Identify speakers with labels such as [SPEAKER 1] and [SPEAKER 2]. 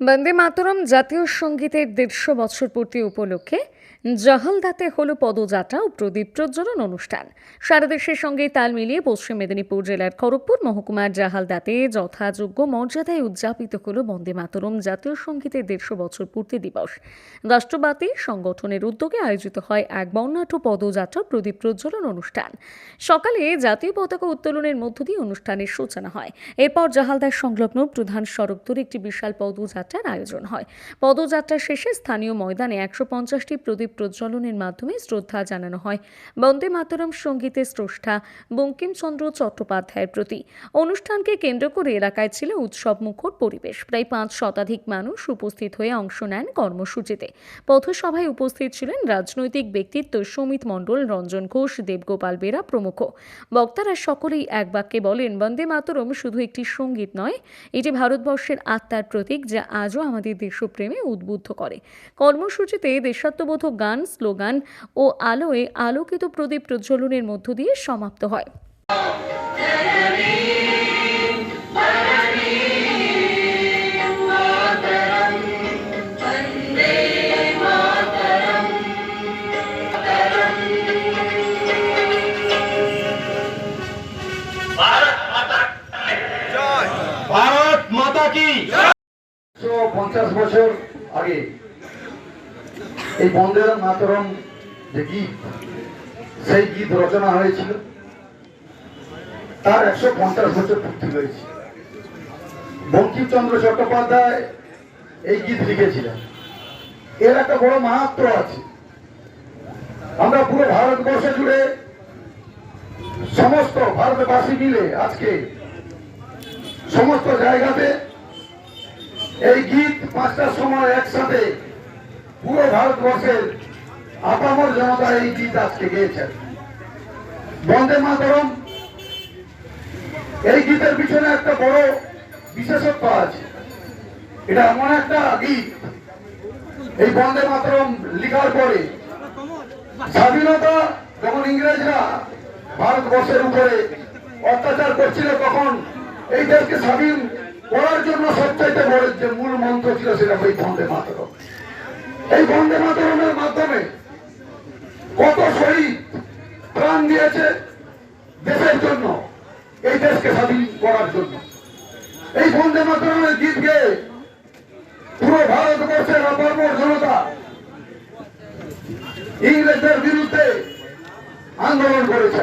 [SPEAKER 1] বন্দে মাতরম জাতীয় সঙ্গীতের দেড়শো বছর পূর্তি উপলক্ষে জহলদাতে হল পদযাত্রা ও প্রদীপ প্রজ্বলন অনুষ্ঠান। সারা দেশের সঙ্গে তাল মিলিয়ে পশ্চিম মেদিনীপুর জেলার খড়গপুর মহকুমার জাহালদাতে যথাযোগ্য মর্যাদায় উদযাপিত হল বন্দে মাতরম জাতীয় সঙ্গীতের দেড়শো বছর পূর্তি দিবস। রাষ্ট্রবাদী সংগঠনের উদ্যোগে আয়োজিত হয় এক বর্ণাঢ্য পদযাত্রা প্রদীপ প্রজ্বলন অনুষ্ঠান। সকালে জাতীয় পতাকা উত্তোলনের মধ্য দিয়ে অনুষ্ঠানের সূচনা হয়। এরপর জাহালদার সংলগ্ন প্রধান সড়ক ধরে একটি বিশাল পদযাত্রার আয়োজন হয়। পদযাত্রা শেষে স্থানীয় ময়দানে একশো পঞ্চাশটি প্রদীপ প্রজ্বলনের মাধ্যমে শ্রদ্ধা জানানো হয়। বন্দে মাতরম সঙ্গীতের স্রষ্টা বঙ্কিমচন্দ্র চট্টোপাধ্যায়ের প্রতি। অনুষ্ঠানকে কেন্দ্র করে এলাকায় ছিল উৎসব মুখর পরিবেশ। প্রায় পাঁচ শতাধিক মানুষ উপস্থিত হয়ে অংশ নেন কর্মসূচিতে। পথসভায় উপস্থিত ছিলেন রাজনৈতিক ব্যক্তিত্ব সমিত মণ্ডল, রঞ্জন ঘোষ, দেবগোপাল বেরা প্রমুখ। বক্তারা সকলেই এক বাক্যে বলেন, বন্দে মাতরম শুধু একটি সংগীত নয়, এটি ভারতবর্ষের আত্মার প্রতীক যা আজও আমাদের দেশপ্রেমে উদ্বুদ্ধ করে। কর্মসূচিতে দেশাত্মবোধক গান স্লোগান ও আলোয় আলোকিত প্রদীপ প্রজ্বলনের মধ্য দিয়ে সমাপ্ত হয়।
[SPEAKER 2] ভারত মাতা কি?
[SPEAKER 3] একশো পঞ্চাশ বছর আগে। এই বন্দের মাতরম যে গীত, সেই গীত রচনা হয়েছিল। তার একশো পঞ্চাশ বছর পূর্তি হয়েছে। বঙ্কিমচন্দ্র চট্টোপাধ্যায় এই গীত লিখেছিলেন। এর একটা বড় মাহাত্ম আছে। আমরা পুরো ভারতবর্ষ জুড়ে সমস্ত ভারতবাসী মিলে আজকে সমস্ত জায়গাতে এই গীত পাঁচটার সময় একসাথে পুরো ভারতবর্ষের আপামর জনতা এই গীত আজকে গেয়েছেন। বন্দে মাতরম। এই গীতের পিছনে একটা বড় বিশেষত্ব আছে। এটা এমন একটা গীত, এই বন্দে মাতরম লিখার পরে স্বাধীনতা যখন ইংরেজরা ভারতবর্ষের উপরে অত্যাচার করছিল, তখন এই দেশকে স্বাধীন করার জন্য সবচাইতে বড় যে মূল মন্ত্র ছিল সেটা ওই বন্দে মাতরম। এই বন্দে মাতরমের মাধ্যমে কত শহীদ প্রাণ দিয়েছে দেশের জন্য, এই দেশকে স্বাধীন করার জন্য। এই বন্দে মাতরমের গীত গেয়ে পুরো ভারতবর্ষের অপর্বর জনতা ইংরেজদের বিরুদ্ধে আন্দোলন করেছে।